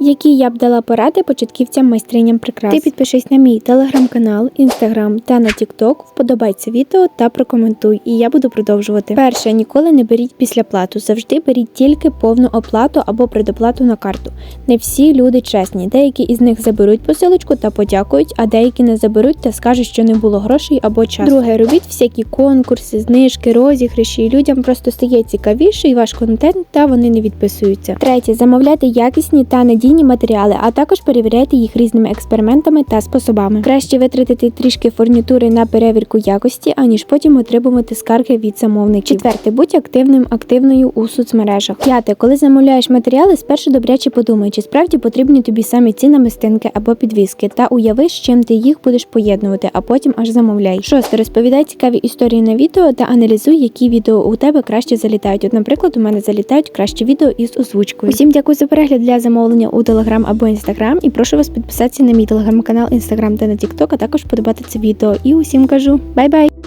які я б дала поради початківцям майстриням прикрас. Ти підпишись на мій телеграм-канал, інстаграм та на тікток, вподобай це відео та прокоментуй, і я буду продовжувати. Перше, ніколи не беріть післяплату, завжди беріть тільки повну оплату або предоплату на карту. Не всі люди чесні. Деякі із них заберуть посилочку та подякують, а деякі не заберуть та скажуть, що не було грошей або часу. Друге, робіть всякі конкурси, знижки, розіграші. Людям просто стає цікавіше і ваш контент, та вони не відписуються. Третє, замовляйте якісні та надійні матеріали, а також перевіряйте їх різними експериментами та способами. Краще витратити трішки фурнітури на перевірку якості, аніж потім отримувати скарги від замовників. Четверте, будь активним, активною у соцмережах. П'яте, коли замовляєш матеріали, спершу добряче подумай, чи справді потрібні тобі саме ці намистинки або підвіски, та уяви, з чим ти їх будеш поєднувати, а потім аж замовляй. Шосте, розповідай цікаві історії на відео та аналізуй, які відео у тебе краще залітають. От, наприклад, у мене залітають кращі відео із озвучкою. Всім дякую за перегляд для замовлення у Телеграм або Інстаграм. І прошу вас підписатися на мій телеграм-канал, Інстаграм та на Тікток, а також подобати це відео. І усім кажу бай-бай!